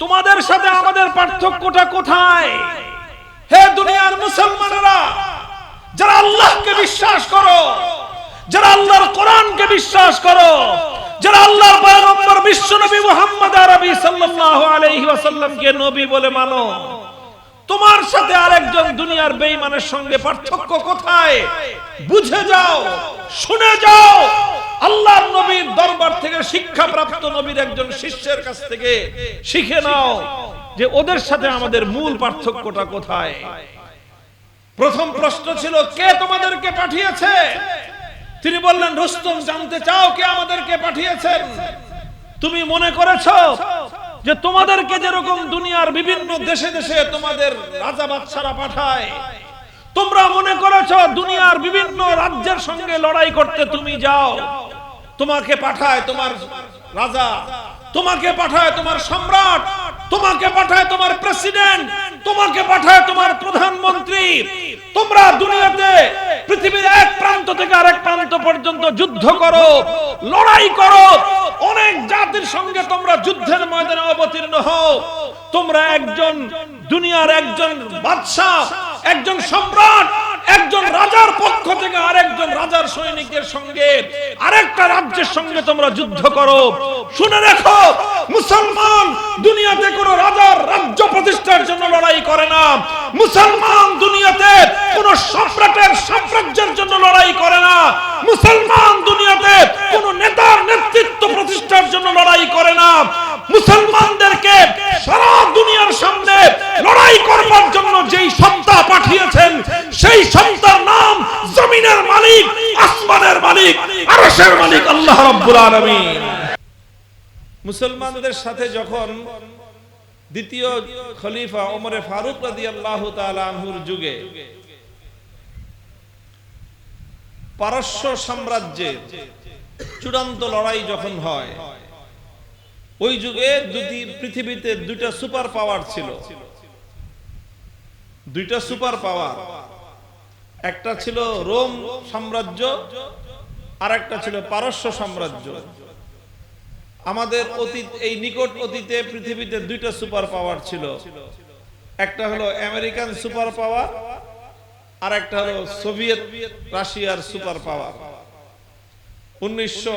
তোমাদের সাথে আমাদের পার্থক্যটা কোথায়? হে দুনিয়ার মুসলমানেরা, যারা আল্লাহকে বিশ্বাস করো, যারা আল্লাহর কোরআনকে বিশ্বাস করো, যারা আল্লাহর পয়গম্বর বিশ্বনবী মুহাম্মদ আরবি সাল্লাল্লাহু আলাইহি ওয়াসাল্লামকে নবী বলে মানো। তোমার সাথে আরেকজন দুনিয়ার বেঈমানের সঙ্গে পার্থক্য কোথায়? বুঝে যাও, শুনে যাও। আল্লাহর নবীর দরবার থেকে শিক্ষা প্রাপ্ত নবীর একজন শিষ্যের কাছ থেকে শিখে নাও যে ওদের সাথে আমাদের মূল পার্থক্যটা কোথায়। প্রথম প্রশ্ন ছিল, কে তোমাদেরকে পাঠিয়েছে? তিনি বললেন, রুস্তম, জানতে চাও কে আমাদেরকে পাঠিয়েছেন? তুমি মনে করেছ যে তোমাদেরকে যেরকম দুনিয়ার বিভিন্ন দেশে দেশে তোমাদের রাজা বাদশারা পাঠায়, তোমরা মনে করেছ দুনিয়ার বিভিন্ন রাজ্যের সঙ্গে লড়াই করতে তুমি যাও? তোমাকে পাঠায় তোমার রাজা, তোমাকে পাঠায় তোমার সম্রাট, তোমাকে পাঠায় তোমার প্রেসিডেন্ট তোমাকে পাঠায় তোমার প্রধানমন্ত্রী। তোমরা দুনিয়াতে পৃথিবীর এক প্রান্ত থেকে আরেক প্রান্ত পর্যন্ত যুদ্ধ করো, লড়াই করো। অনেক জাতির সঙ্গে তোমরা যুদ্ধের ময়দানে অবতীর্ণ হও। তোমরা একজন দুনিয়ার একজন বাদশাহ, একজন সম্রাট একজন রাজার পক্ষ থেকে আরেকজন রাজার সৈনিকের সঙ্গে আরেকটা রাজ্যের সঙ্গে তোমরা যুদ্ধ করো। শুনে রাখো, মুসলমান দুনিয়াতে কোনো রাজার রাজ্য প্রতিষ্ঠার জন্য লড়াই করে না। মুসলমান দুনিয়াতে কোন সম্রাটের সাম্রাজ্যের জন্য লড়াই করে না। মুসলমান দুনিয়াতে কোন নেতার নেতৃত্ব প্রতিষ্ঠার জন্য লড়াই করে না। মুসলমানদেরকে সারা দুনিয়ার সামনে লড়াই করবার জন্য যেই সত্তা পাঠিয়েছেন, সেই সত্তার নাম জমিনের মালিক, আসমানের মালিক, আরশের মালিক আল্লাহ রাব্বুল আলামিন। মুসলমানদের সাথে যখন দ্বিতীয় খলিফা ওমরে ফারুক তাআলা আনহুর যুগে পারস্য সাম্রাজ্যে চূড়ান্ত লড়াই যখন হয়, ওই যুগে দুটি পৃথিবীতে দুইটা সুপার পাওয়ার ছিল। দুইটা সুপার পাওয়ার, একটা ছিল রোম সাম্রাজ্য আর একটা ছিল পারস্য সাম্রাজ্য। আমাদের অতীত, এই নিকট অতীতে পৃথিবীতে দুইটা সুপার পাওয়ার ছিল। একটা হলো আমেরিকান সুপার পাওয়ার আর একটা হলো সোভিয়েত রাশিয়ার সুপার পাওয়ার। উনিশশো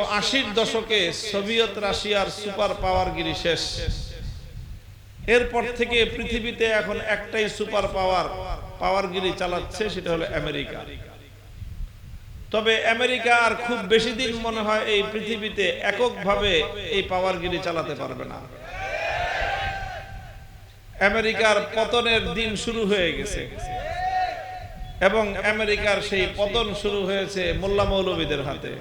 দশকে সোভিয়েত রাশিয়ার সুপার পাওয়ারগিরি শেষ। এরপর থেকে পৃথিবীতে এখন একটাই সুপার পাওয়ার, পাওয়ারগিরি চালাচ্ছে, সেটা হলো আমেরিকা। তবে আমেরিকা আর খুব বেশি দিন মনে হয় এই পৃথিবীতে এককভাবে এই পাওয়ারগিরি চালাতে পারবে না। আমেরিকার পতনের দিন শুরু হয়ে গেছে এবং আমেরিকার সেই পতন শুরু হয়েছে মোল্লা মৌলবীদের হাতে।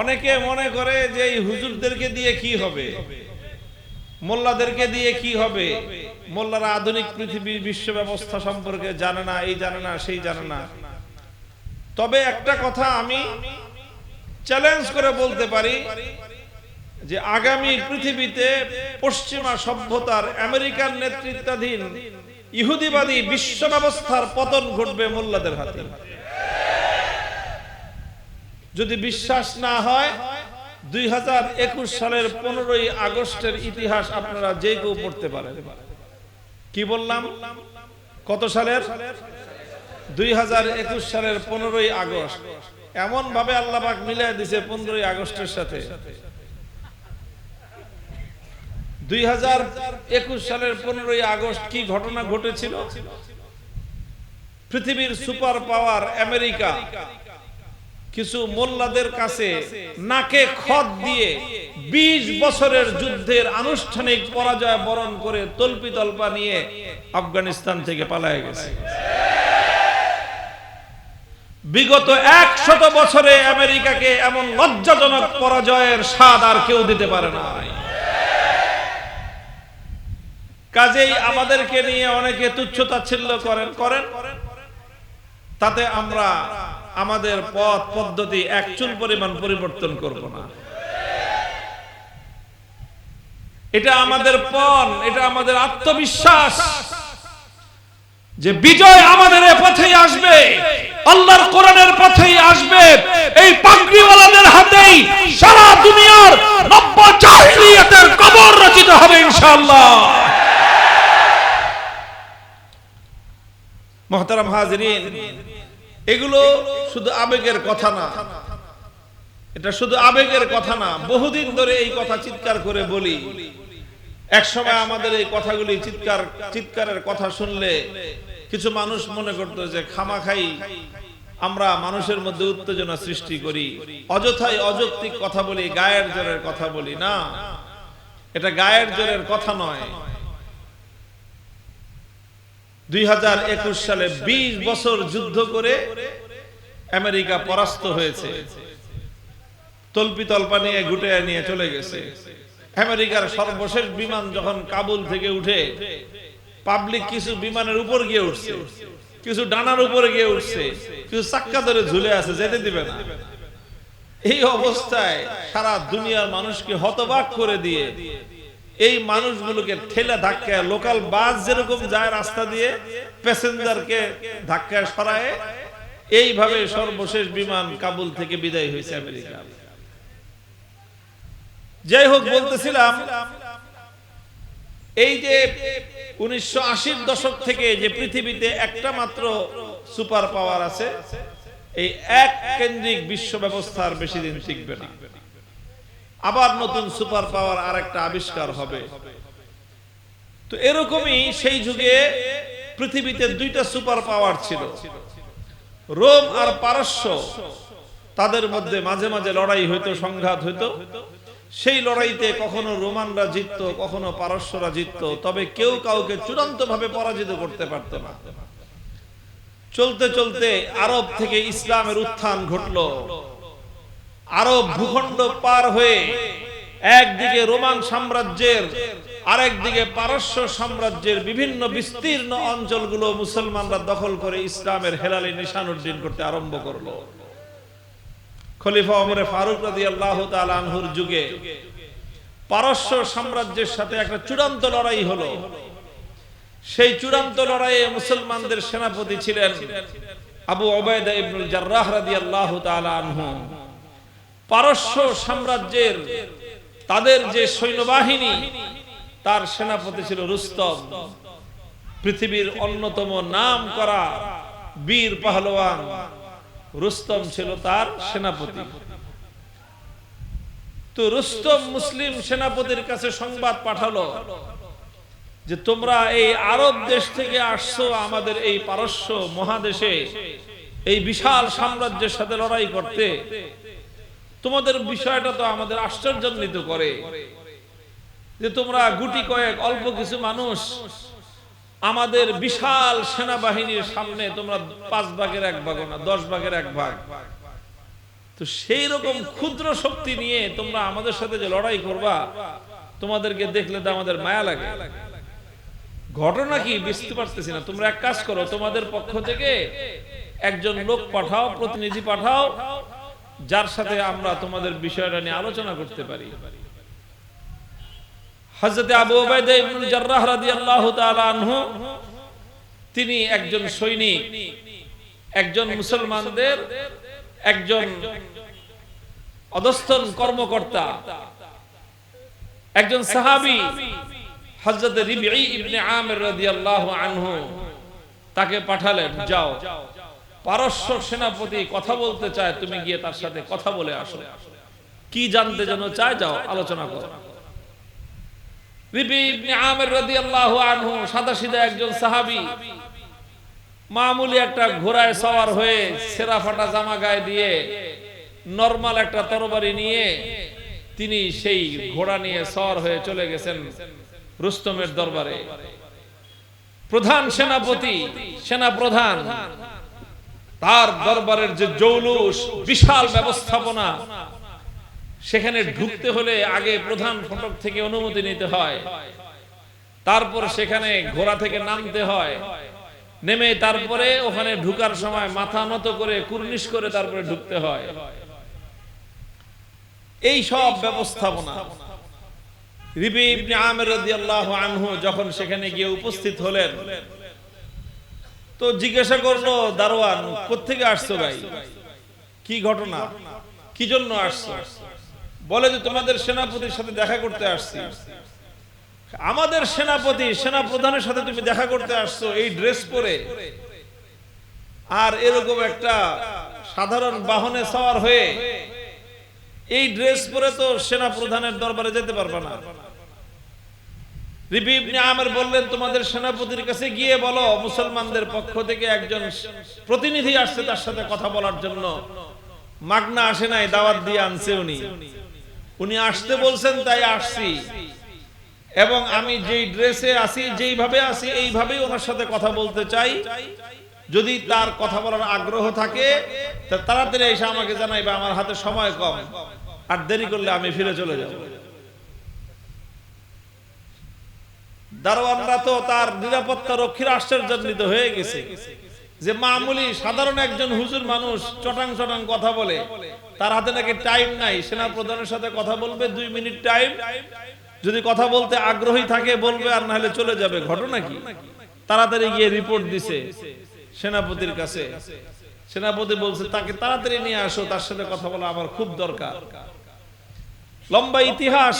অনেকে মনে করে যে এই হুজুরদেরকে দিয়ে কি হবে? মোল্লাদেরকে দিয়ে কি হবে? মোল্লারা আধুনিক পৃথিবীর বিশ্ব ব্যবস্থা সম্পর্কে জানে না, এই জানে না, সেই জানে না। তবে একটা কথা আমি চ্যালেঞ্জ করে বলতে পারি যে আগামী পৃথিবীতে পশ্চিমা সভ্যতার আমেরিকান নেতৃত্বাধীন ইহুদিবাদী বিশ্ব ব্যবস্থার পতন ঘটবে মোল্লাদের হাতে। যদি বিশ্বাস না হয়, দুই হাজার একুশ সালের পনেরোই আগস্টের ইতিহাস আপনারা যে কেউ পড়তে পারেন। কি বললাম? কত সালের? দুই সালের পনেরোই আগস্ট। এমন ভাবে আল্লাপাক মিলাই দিছে পনেরোই আগস্টের সাথে। দুই হাজার একুশ সালের পনেরোই আগস্ট কি ঘটনা ঘটেছিল? পৃথিবীর সুপার পাওয়ার আমেরিকা। কিছু মোল্লাদের কাছে নাকে খত দিয়ে ২০ বছরের যুদ্ধের আনুষ্ঠানিক পরাজয় বরণ করে তল্পি তল্পা নিয়ে আফগানিস্তান থেকে পালায় গেছে। বিগত একশত বছরে আমেরিকাকে এমন লজ্জাজনক পরাজয়ের স্বাদ আর কেউ দিতে পারে না। কাজেই আমাদেরকে নিয়ে অনেকে তুচ্ছ তাচ্ছিল্য করেন করেন। তাতে আমরা আমাদের পথ, পদ্ধতি একচুল পরিমাণ পরিবর্তন করব না। এটা আমাদের পণ, এটা আমাদের আত্মবিশ্বাস যে বিজয় আমাদের এ পথেই আসবে, আল্লাহর কোরআনের পথেই আসবে, এই পাগড়িওয়ালাদের হাতেই সারা দুনিয়ার নব্য জাহিলিয়াতের ইনশাআল্লাহ। মহতারাম হাজরিন এগুলো শুধু আবেগের কথা না। এটা শুধু আবেগের কথা না। বহুদিন ধরে এই কথা চিৎকার করে বলি। এক সময় আমাদের এই কথাগুলি চিৎকার, চিৎকারের কথা শুনলে কিছু মানুষ মনে করতো যে খামা খামাখাই আমরা মানুষের মধ্যে উত্তেজনা সৃষ্টি করি। অযথাই অযৌক্তিক কথা বলি, গায়ের জোরের কথা বলি না। এটা গায়ের জোরের কথা নয়। দুই সালে ২০ বছর যুদ্ধ করে আমেরিকা পরাস্ত হয়েছে। তল্পি তল্পা নিয়ে গুটে নিয়ে চলে গেছে। আমেরিকার সর্বশেষ বিমান যখন কাবুল থেকে উঠে, পাবলিক কিছু বিমানের উপর গিয়ে উঠছে, কিছু ডানার উপরে গিয়ে উঠছে, কিছু চাক্কা ধরে ঝুলে আছে, যেতে দিবে না। এই অবস্থায় সারা দুনিয়ার মানুষকে হতবাক করে দিয়ে এই মানুষগুলোকে ঠেলে ধাক্কায় লোকাল বাস যেরকম যায় রাস্তা দিয়ে, প্যাসেঞ্জারকে ধাক্কায় সরায়, এইভাবে সর্বশেষ বিমান কাবুল থেকে বিদায় হয়েছে আমেরিকা। যাই হোক, বলতেছিলাম, এই যে উনিশশো দশক থেকে যে পৃথিবীতে একটা মাত্র সুপার পাওয়ার আছে, এই এক কেন্দ্রিক বিশ্ব ব্যবস্থার বেশি দিন টিকবে না। আবার নতুন সুপার পাওয়ার আর একটা আবিষ্কার হবে। তো এরকমই সেই যুগে পৃথিবীতে দুইটা সুপার পাওয়ার ছিল। রোম আর পারস্য, তাদের মধ্যে মাঝে মাঝে লড়াই হইতো, সংঘাত হইতো। সেই লড়াইতে কখনো রোমানরা জিতত, কখনো পারস্যরা জিতত, তবে কেউ কাউকে চূড়ান্ত ভাবে পরাজিত করতে পারত না। চলতে চলতে আরব থেকে ইসলামের উত্থান ঘটল। আরব ভূখণ্ড পার হয়ে একদিকে রোমান সাম্রাজ্যের, আরেকদিকে পারস্য সাম্রাজ্যের বিভিন্ন বিস্তীর্ণ অঞ্চলগুলো মুসলমানরা দখল করে ইসলামের হেলালি নিশান উদ্দিন করতে আরম্ভ করল। খলিফা ওমরে ফারুক রাজি আল্লাহ আনহুর যুগে পারস্য সাম্রাজ্যের সাথে একটা চূড়ান্ত লড়াই হলো। সেই চূড়ান্ত লড়াইয়ে মুসলমানদের সেনাপতি ছিলেন আবু ওবায়দা ইবনুল জার্রাহ রাদিয়াল্লাহু তাআলা আনহু। পারস্য সাম্রাজ্যের তাদের যে সৈন্যবাহিনী, তার সেনাপতি ছিল রুস্তম। পৃথিবীর অন্যতম নাম করা বীর পাহলওয়ান রুস্তম ছিল তার সেনাপতি। তো রুস্তম মুসলিম সেনাপতির কাছে সংবাদ পাঠালো যে, তোমরা এই আরব দেশ থেকে আসছো আমাদের এই পারস্য মহাদেশে, এই বিশাল সাম্রাজ্যের সাথে লড়াই করতে। তোমাদের বিষয়টা তো আমাদের আশ্চর্যান্বিত করে যে তোমরা গুটি কয়েক অল্প কিছু মানুষ আমাদের বিশাল সেনাবাহিনীর সামনে তোমরা পাঁচ ভাগের এক ভাগ না, দশ ভাগের এক ভাগ। তো সেই রকম ক্ষুদ্র শক্তি নিয়ে তোমরা আমাদের সাথে যে লড়াই করবা, তোমাদেরকে দেখলে তো আমাদের মায়া লাগে। ঘটনা কি বুঝতে পারতেছি না। তোমরা এক কাজ করো, তোমাদের পক্ষ থেকে একজন লোক পাঠাও, প্রতিনিধি পাঠাও যার সাথে আমরা তোমাদের বিষয়টা নিয়ে আলোচনা করতে পারি। হযরত আবু আনহু, তিনি একজন সৈনিক, একজন মুসলমানদের, একজন অধস্থন কর্মকর্তা, একজন সাহাবি, হযরত রিবঈ ইবনে আনহু, তাকে পাঠালেন যাও যাও। পারস্য সেনাপতি কথা বলতে চায়, তুমি গিয়ে তার সাথে কথা বলে আসো। কি জানতে যেন চায়, যাও, আলোচনা করো। একটা নিয়ে তিনি সেই ঘোড়া নিয়ে হয়ে চলে গেছেন রুস্তমের দরবারে। প্রধান সেনাপতি সেনা প্রধান তার দরবারের যে জৌলুস, বিশাল ব্যবস্থাপনা, সেখানে ঢুকতে হলে আগে প্রধান ফটক থেকে অনুমতি নিতে হয়। তারপর সেখানে ঘোড়া থেকে নামতে হয়। নেমে তারপরে ওখানে ঢুকার সময় মাথা নত করে, কুর্নিশ করে তারপরে ঢুকতে হয়। এই সব ব্যবস্থাপনা। রিবি আমির আনহু যখন সেখানে গিয়ে উপস্থিত হলেন তো জিজ্ঞাসা করল, দারোয়ান কোথেকে আসছো ভাই? কি ঘটনা? কি জন্য আসছো? বলে যে, তোমাদের সেনাপতির সাথে দেখা করতে আসছি। আমাদের সেনাপতি সেনা প্রধানের সাথে তুমি দেখা করতে আসছো এই ড্রেস পরে। আর এরকম একটা সাধারণ বাহনে সওয়ার হয়ে এই ড্রেস পরে তো সেনা প্রধানের দরবারে যেতে পারবে না। রিবি আমের বললেন, তোমাদের সেনাপতির কাছে গিয়ে বলো, মুসলমানদের পক্ষ থেকে একজন প্রতিনিধি আসছে তার সাথে কথা বলার জন্য। মাগনা আসে নাই, দাওয়াত দিয়ে আনছে উনি। উনি আসতে বলছেন, তাই আসছি। এবং আমি যেই ড্রেসে আছি, যেইভাবে আছি, এইভাবেই ওনার সাথে কথা বলতে চাই। যদি তার কথা বলার আগ্রহ থাকে তাড়াতাড়ি এসে আমাকে জানাইবে, আমার হাতে সময় কম। আর দেরি করলে আমি ফিরে চলে যাব। দারোয়ানরা তো তার নিরাপত্তা রক্ষীর আশ্চর্যান্বিত হয়ে গেছে। যে মামুলি সাধারণ একজন হুজুর মানুষ চটাং চটাং কথা বলে, তার হাতে নাকি টাইম নাই সেনা প্রধানের সাথে কথা বলবে দুই মিনিট টাইম। যদি কথা বলতে আগ্রহী থাকে, বলবে আর নাহলে চলে যাবে। ঘটনা কি? তাড়াতাড়ি গিয়ে রিপোর্ট দিছে সেনাপতির কাছে। সেনাপতি বলছে, তাকে তাড়াতাড়ি নিয়ে আসো, তার সাথে কথা বলা আমার খুব দরকার। লম্বা ইতিহাস।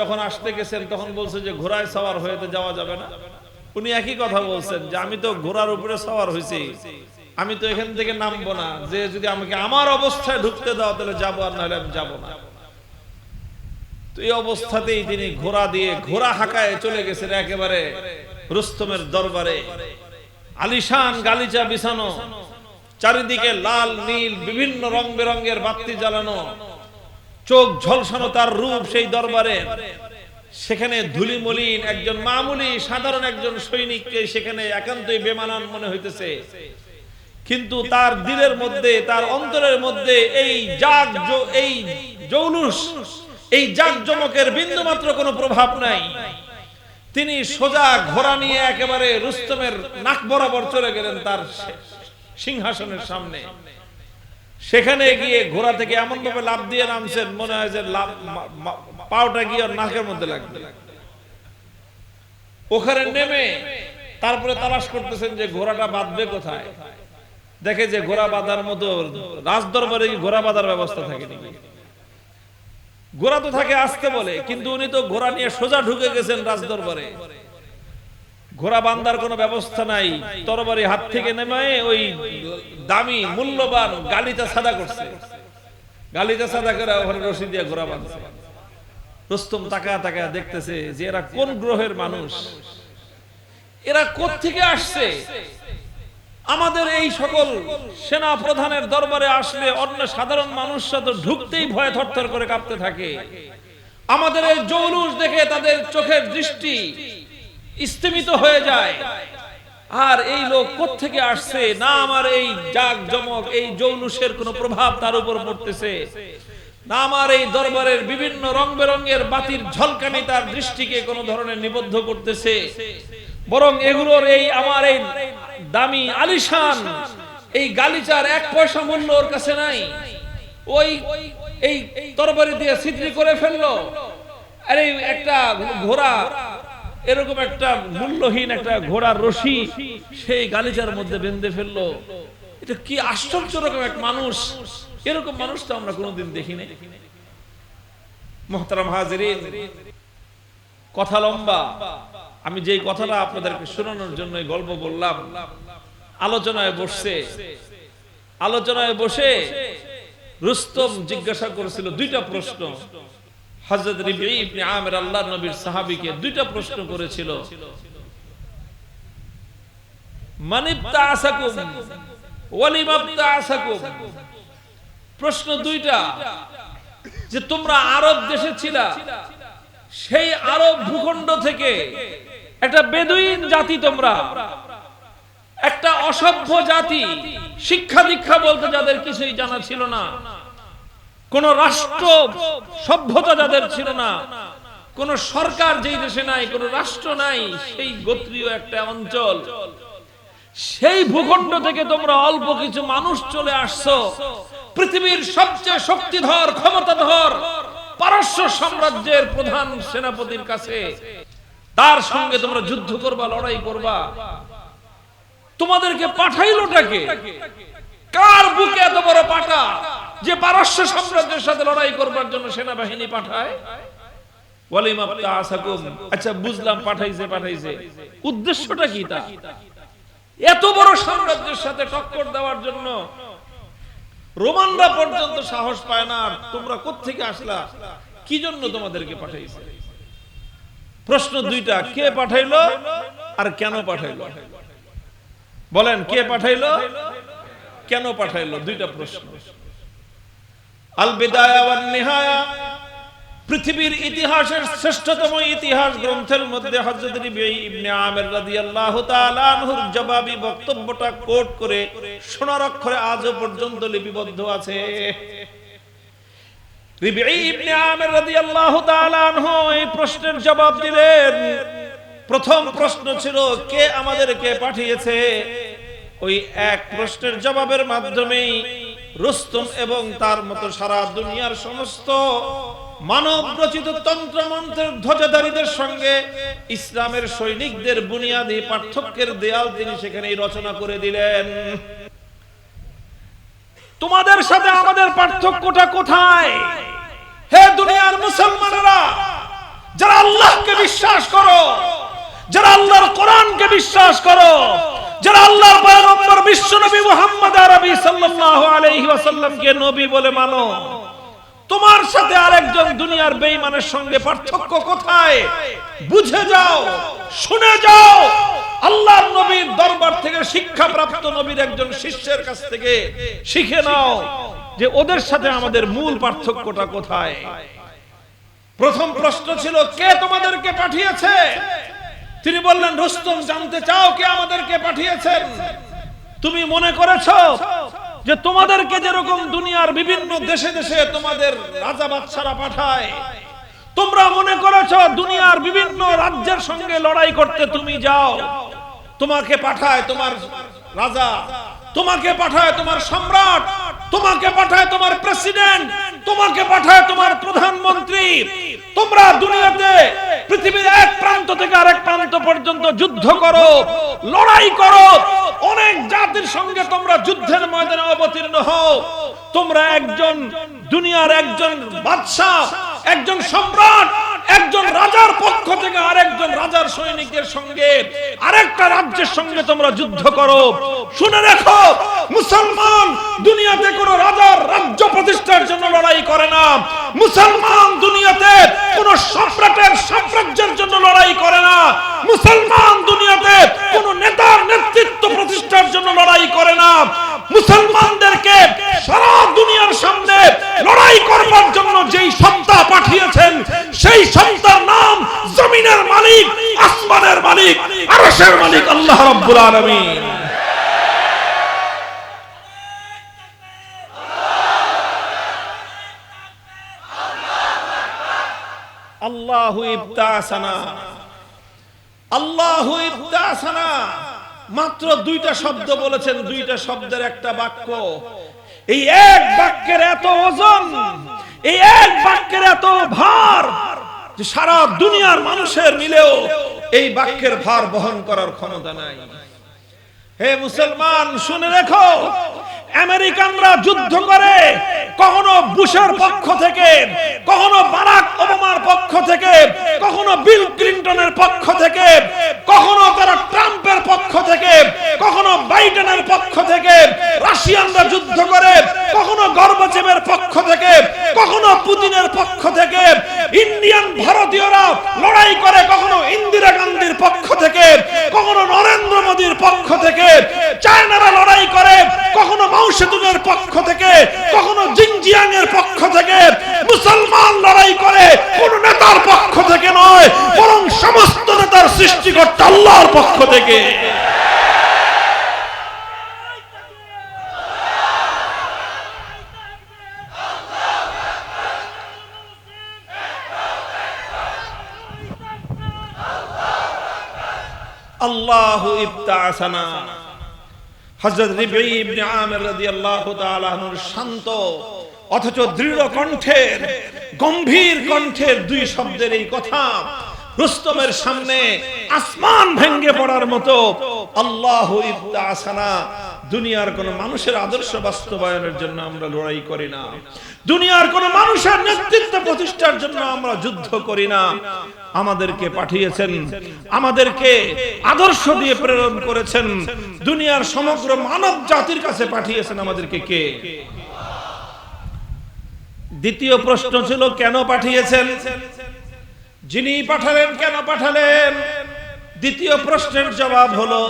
যখন আসতে গেছেন, তখন বলছে যে ঘোড়ায় সওয়ার হয়ে যাওয়া যাবে না। উনি একই কথা বলছেন যে, আমি তো ঘোড়ার উপরে সওয়ার হইছি আমি তো এখান থেকে নামবো না। যে যদি আমাকে আমার অবস্থায় ঢুকতে দাও, তাহলে যাব আর নাহলে আমি যাব না। তো এই অবস্থাতেই তিনি ঘোড়া দিয়ে ঘোড়া হাঁকায় চলে গেছেন একেবারে রুস্তমের দরবারে। আলিশান, গালিচা বিছানো, চারিদিকে লাল, নীল, বিভিন্ন রং বেরঙের বাতি জ্বালানো। চোখ ঝলসানো তার রূপ সেই দরবারে। সেখানে ধুলিমলিন একজন মামুলি, সাধারণ একজন সৈনিককে সেখানে একান্তই বেমানান মনে হইতেছে। কিন্তু তার দিলের মধ্যে, তার অন্তরের মধ্যে এই জাগ এই জৌলুস, এই জাকজমকের বিন্দু মাত্র কোনো প্রভাব নাই। তিনি সোজা ঘোড়া নিয়ে একেবারে রুস্তমের নাক বরাবর চলে গেলেন তার সিংহাসনের সামনে। সেখানে গিয়ে ঘোড়া থেকে এমন ভাবে লাভ দিয়ে নামছেন, মনে হয় যে লাভ পাওটা গিয়ে নাকের মধ্যে লাগবে। ওখানে নেমে তারপরে তালাশ করতেছেন যে ঘোড়াটা বাঁধবে কোথায়? দেখে যে ঘোড়া বাঁধার মতো রাজদরবারে কি ঘোড়া বাঁধার ব্যবস্থা থাকে ঘোড়া তো থাকে আসতে বলে, কিন্তু উনি তো ঘোড়া নিয়ে সোজা ঢুকে গেছেন রাজদরবারে। ঘোড়া বান্দার কোনো ব্যবস্থা নাই। তরবারি হাত থেকে নেমে ওই দামি, মূল্যবান গালিটা সাদা করছে। গালিটা সাদা করে ওখানে রশি দিয়ে ঘোড়া বাঁধছে। রুস্তম তাকা তাকা দেখতেছে যে এরা কোন গ্রহের মানুষ? এরা থেকে আসছে? আমাদের এই সকল সেনা প্রধানের দরবারে আসলে অন্য সাধারণ মানুষরা তো ঢুকতেই ভয়ে থরথর করে কাঁপতে থাকে। আমাদের এই জৌলুস দেখে তাদের চোখের দৃষ্টি স্থিমিত হয়ে যায়। আর এই লোক থেকে আসছে? না আমার এই জাগ জমক এই জৌলুসের কোনো প্রভাব তার উপর পড়তেছে। না আমার এই দরবারের বিভিন্ন রং বেরঙের বাতির ঝলকানি তার দৃষ্টিকে কোনো ধরনের নিবদ্ধ করতেছে। বরং এগুলোর এই আমার এই দামি আলিশান, এই গালিচার এক পয়সা মূল্য ওর কাছে নাই। ওই, এই তরবারি দিয়ে ছিদ্রি করে ফেলল। আর একটা ঘোড়া এরকম একটা মূল্যহীন একটা ঘোড়ার রশি সেই গালিচার মধ্যে বেঁধে ফেলল। এটা কি আশ্চর্য রকম এক মানুষ। এরকম মানুষ তো আমরা কোনোদিন দেখিনি মোহতারাম হাজিরিন, কথা লম্বা। আমি যেই কথাটা আপনাদেরকে শোনানোর জন্য গল্প বললাম, আলোচনায় বসছে। আলোচনায় বসে রুস্তম জিজ্ঞাসা করেছিল দুইটা প্রশ্ন। হযরত রিবি আমির আল্লাহর নবীর সাহাবীকে দুইটা প্রশ্ন করেছিল। প্রশ্ন দুইটা। যে তোমরা আরব দেশে ছিলা, সেই আরব ভূখণ্ড থেকে একটা বেদুইন জাতি তোমরা, একটা অসভ্য জাতি, শিক্ষা দীক্ষা বলতে যাদের কিছুই জানা ছিল না কোন রাষ্ট্র সভ্যতা যাদের ছিল না, কোন সরকার যেই দেশে নাই, কোন রাষ্ট্র নাই, সেই গোত্রীয় একটা অঞ্চল। সেই ভূখণ্ড থেকে তোমরা অল্প কিছু মানুষ চলে আসছো। পৃথিবীর সবচেয়ে শক্তিধর, ক্ষমতাধর, পারস্য সাম্রাজ্যের প্রধান সেনাপতির কাছে তার সঙ্গে তোমরা যুদ্ধ করবা, লড়াই করবা। তোমাদেরকে পাঠাইলোটাকে কার বুকে এত বড় পাটা? যে পারস্য সাম্রাজ্যের সাথে লড়াই করবার জন্য সেনাবাহিনী পাঠায়। আচ্ছা বুঝলাম, পাঠাইছে পাঠাইছে। উদ্দেশ্যটা কি তা এত বড় সাম্রাজ্যের সাথে টক্কর দেওয়ার জন্য রোমানরা পর্যন্ত সাহস পায় না তোমরা কোত্থেকে আসলা? কি জন্য তোমাদেরকে পাঠাইছে? প্রশ্ন দুইটা, কে পাঠাইলো আর কেন পাঠাইলো? বলেন, কে পাঠাইলো? কেন পাঠাইলো? দুইটা প্রশ্ন। পৃথিবীর ইতিহাসের শ্রেষ্ঠতম ইতিহাস গ্রন্থের মধ্যে জবাবি বক্তব্যটা কোট করে সোনার অক্ষরে আজও পর্যন্ত লিপিবদ্ধ আছে। প্রশ্নের জবাব দিলেন, প্রথম প্রশ্ন ছিল, কে আমাদেরকে পাঠিয়েছে? ওই এক প্রশ্নের জবাবের মাধ্যমেই রুস্তম এবং তার মতো সারা দুনিয়ার সমস্ত মানব রচিত তন্ত্র মন্ত্রের ধ্বজাধারীদের সঙ্গে ইসলামের সৈনিকদের বুনিয়াদী পার্থক্যের দেয়াল তিনি সেখানেই রচনা করে দিলেন। তোমাদের সাথে আমাদের পার্থক্যটা কোথায়? হে দুনিয়ার মুসলমানেরা, যারা আল্লাহকে বিশ্বাস করো, যারা আল্লাহর কোরআনকে বিশ্বাস করো যারা আল্লাহর পয়গম্বর বিশ্বনবী মুহাম্মদ আরবি সাল্লাল্লাহু আলাইহি ওয়াসাল্লামকে নবী বলে মানো। তোমার সাথে আরেকজন দুনিয়ার বেঈমানের সঙ্গে পার্থক্য কোথায়? বুঝে যাও, শুনে যাও। আল্লাহর নবীর দরবার থেকে শিক্ষা প্রাপ্ত নবীর একজন শিষ্যের কাছ থেকে শিখে নাও যে ওদের সাথে আমাদের মূল পার্থক্যটা কোথায়। প্রথম প্রশ্ন ছিল, কে তোমাদেরকে পাঠিয়েছে? তিনি বললেন, রুস্তম, জানতে চাও কে আমাদেরকে পাঠিয়েছেন? তুমি মনে করেছ যে তোমাদেরকে যেরকম দুনিয়ার বিভিন্ন দেশে দেশে তোমাদের রাজা বাদশারা পাঠায়, তোমরা মনে করেছ দুনিয়ার বিভিন্ন রাজ্যের সঙ্গে লড়াই করতে তুমি যাও? তোমাকে পাঠায় তোমার রাজা, তোমাকে পাঠায় তোমার সম্রাট তোমাকে পাঠায় তোমার প্রেসিডেন্ট তোমাকে পাঠায় তোমার প্রধানমন্ত্রী। তোমরা দুনিয়াতে পৃথিবীর এক প্রান্ত থেকে আরেক প্রান্ত পর্যন্ত যুদ্ধ করো, লড়াই করো। অনেক জাতির সঙ্গে তোমরা যুদ্ধের ময়দানে অবতীর্ণ হও। তোমরা একজন দুনিয়ার একজন বাদশাহ, একজন সম্রাট, একজন রাজার পক্ষ থেকে আরেকজন রাজার সৈনিকের সঙ্গে আরেকটা রাজ্যের সঙ্গে তোমরা যুদ্ধ করো। শুনে রেখো মুসলমান দুনিয়াতে কোন রাজার রাজ্য প্রতিষ্ঠার জন্য লড়াই করে না। মুসলমান দুনিয়াতে কোন সম্রাটের সাম্রাজ্যের জন্য লড়াই করে না। মুসলমান দুনিয়াতে কোন নেতার নেতৃত্ব প্রতিষ্ঠার জন্য লড়াই করে না। মুসলমানদেরকে সারা দুনিয়ার সামনে লড়াই করবার জন্য যেই সত্তা পাঠিয়েছেন, সেই সত্তার নাম জমিনের মালিক, আসমানের মালিক, আরশের মালিক আল্লাহ রাব্বুল আলামিন। আল্লাহু ইবতাসানা। আল্লাহু ইবতাসানা। মাত্র দুইটা শব্দ বলেছেন, দুইটা শব্দের একটা বাক্য। এই এক বাক্যের এত ওজন, এই এক বাক্যের এত ভার সারা দুনিয়ার মানুষের মিলেও এই বাক্যের ভার বহন করার ক্ষমতা নাই। হে মুসলমান, শুনে রেখো। আমেরিকানরা যুদ্ধ করে, কখনো বুশের পক্ষ থেকে, কখনো বারাক ওবামার পক্ষ থেকে, কখনো বিল ক্লিন্টনের পক্ষ থেকে, কখনো তারা ট্রাম্পের পক্ষ থেকে, কখনো বাইডেনের পক্ষ থেকে, রাশিয়ানরা যুদ্ধ করে, কখনো গর্বচেবের পক্ষ থেকে, কখনো পুতিনের পক্ষ থেকে, ইন্ডিয়ান ভারতীয়রা লড়াই করে, কখনো ইন্দিরা গান্ধীর পক্ষ থেকে পক্ষ থেকে চায়নারা লড়াই করে, কখনো মাউসেদুনের পক্ষ থেকে, কখনো জিনজিয়াং এর পক্ষ থেকে, মুসলমান লড়াই করে কোন নেতার পক্ষ থেকে নয়, বরং সমস্ত নেতার সৃষ্টিকর্তা আল্লাহর পক্ষ থেকে। আল্লাহু রিবঈ ইবনে রাদিয়াল্লাহু তাআলা শান্ত, অথচ দৃঢ় কণ্ঠের, গম্ভীর কণ্ঠের দুই শব্দের এই কথা রুস্তমের সামনে আসমান ভেঙ্গে পড়ার মতো আল্লাহু ইবতাসানা দুনিয়ার কোন মানুষের আদর্শ বাস্তবায়নের জন্য আমরা লড়াই করি না। দুনিয়ার কোন মানুষের নেতৃত্ব প্রতিষ্ঠার জন্য আমরা যুদ্ধ করি না। আমাদেরকে পাঠিয়েছেন, আমাদেরকে আদর্শ দিয়ে প্রেরণ করেছেন। দুনিয়ার সমগ্র মানব জাতির কাছে পাঠিয়েছেন আমাদেরকে কে? দ্বিতীয় প্রশ্ন ছিল, কেন পাঠিয়েছেন? যিনি পাঠালেন, কেন পাঠালেন? দ্বিতীয় প্রশ্নের জবাব হলো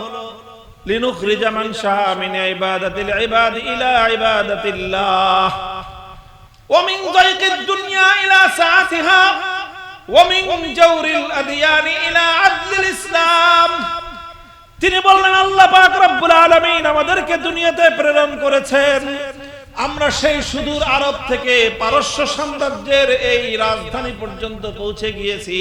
লিনুখরিজা মান শাআ মিন ইবাদাতিল ইবাদ ইলা ইবাদাতিল্লাহ। ওয়া মিন দাইকিদ দুনিয়া ইলা সাআতিহা। ওয়া মিন জাওরিল আদিয়ান ইলা আদলিল ইসলাম। তিনি বললেন, আল্লাহ পাক রব্বুল আলামিন আমাদেরকে দুনিয়াতে প্রেরণ করেছেন। আমরা সেই সুদূর আরব থেকে পারস্য সাম্রাজ্যের এই রাজধানী পর্যন্ত পৌঁছে গিয়েছি।